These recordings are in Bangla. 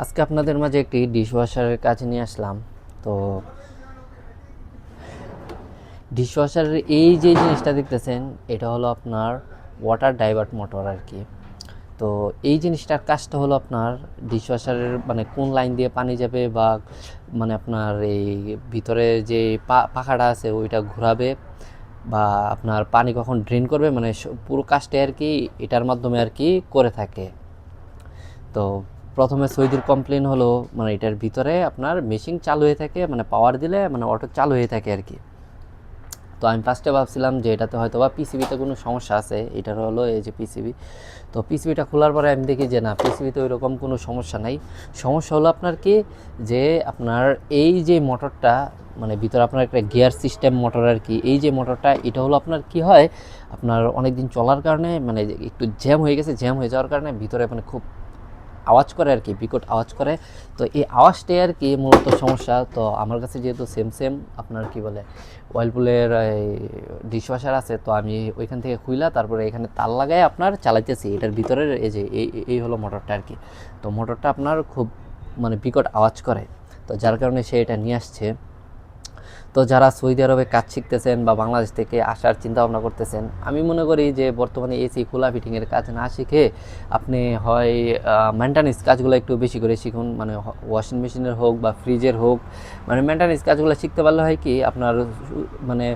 আজকে আপনাদের মাঝে একটি ডিশওয়াশারের কাজ নিয়ে আসলাম। তো ডিশওয়াশারের এই যে জিনিসটা দেখতেছেন, এটা হলো আপনার ওয়াটার ডাইভার্ট মোটর আর কি। তো এই জিনিসটার কাজটা হলো আপনার ডিশওয়াশারের মানে কোন লাইন দিয়ে পানি যাবে বা মানে আপনার এই ভিতরে যে পাখাটা আছে ওইটা ঘোরাবে বা আপনার পানি কখন ড্রেন করবে মানে পুরো কাজটা আর কি এটার মাধ্যমে আর কি করে থাকে। তো প্রথমে সৈদির কমপ্লেন হলো মানে এটার ভিতরে আপনার মেশিন চালু হয়ে থাকে মানে পাওয়ার দিলে মানে অটো চালু হয়ে থাকে আর কি। তো আমি ফার্স্টে ভাবছিলাম যে এটাতে হয়তো বা পিসিবিতে কোনো সমস্যা আছে, এটার হলো এই যে পিসিবি তো পিসিবিটা খোলার পরে আমি দেখি যে না পিসিবিতে ওই রকম কোনো সমস্যা নাই। সমস্যা হলো আপনার কি, যে আপনার এই যে মোটরটা মানে ভিতরে আপনার একটা গিয়ার সিস্টেম মোটর আর কি, এই যে মোটরটা এটা হলো আপনার কি হয়, আপনার অনেক দিন চলার কারণে মানে একটু জ্যাম হয়ে গেছে জ্যাম হয়ে যাওয়ার কারণে ভিতরে মানে খুব আওয়াজ করে আর কি, বিকট আওয়াজ করে। তো এই আওয়াজটাই আর কি মূলত সমস্যা। তো আমার কাছে যেহেতু সেম সেম আপনার কি বলে ওয়াইলপুলের ডিশওয়াশার আছে, তো আমি ওইখান থেকে খুইলা তারপরে এখানে তার লাগাই আপনার চালাইতেছি। এটার ভিতরের এই যে, এই এই হলো মোটরটা আর কি। তো মোটরটা আপনার খুব মানে বিকট আওয়াজ করে। তো যার কারণে সে এটা নিয়ে আসছে। তো যারা সৌদি আরবে কাজ শিখতেছেন বা বাংলাদেশ থেকে আসার চিন্তা ভাবনা করতেছেন আমি মনে করি যে বর্তমানে এসি খোলা ফিটিংয়ের কাজ না শিখে আপনি হয় মেনটেন্যান্স কাজগুলো একটু বেশি করে শিখুন। মানে ওয়াশিং মেশিনের হোক বা ফ্রিজের হোক মানে মেনটেন্যান্স কাজগুলো শিখতে পারলে হয় কি আপনার মানে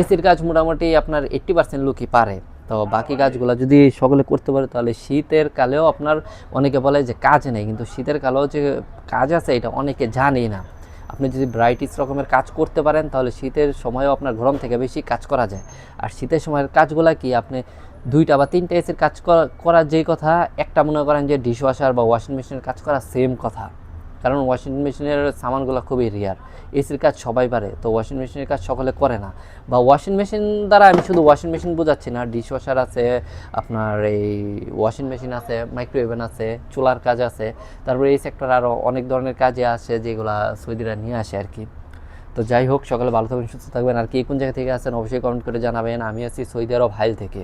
এসির কাজ মোটামুটি আপনার এইট্টি পার্সেন্ট লোকই পারে। তো বাকি কাজগুলো যদি সকলে করতে পারে তাহলে শীতের কালেও আপনার অনেকে বলে যে কাজ নেই কিন্তু শীতের কালেও যে কাজ আছে এটা অনেকে জানেই না। আপনি যদি ব্রাইটিস রকমের কাজ করতে পারেন, তাহলে শীতের সময়ও আপনার গরম থেকে বেশি কাজ করা যায়। আর শীতের সময়ের কাজগুলো কি? আপনি দুইটা বা তিনটা এসির কাজ করা- যেই কথা, একটা মনে করেন যে ডিশওয়াশার বা ওয়াশিং মেশিনের কাজ করা সেম কথা। কারণ ওয়াশিং মেশিনের সামানগুলো খুবই রেয়ার এসির কাজ সবাই পারে, তো ওয়াশিং মেশিনের কাজ সকলে করে না। বা ওয়াশিং মেশিন দ্বারা আমি শুধু ওয়াশিং মেশিন বোঝাচ্ছি না ডিশওয়াশার আছে, আপনার এই ওয়াশিং মেশিন আছে মাইক্রোওয়েভেন আছে, চুলার কাজ আছে, তারপরে এই সেক্টর আরও অনেক ধরনের কাজে আছে যেগুলা সৌদিরা নিয়ে আসে আর কি তো যাই হোক, সকালে ভালো থাকবেন, সুস্থ থাকবেন, আর কি কোন জায়গা থেকে আসেন অবশ্যই কমেন্ট করে জানাবেন। আমি আছি সৌদি আরব হাইল থেকে।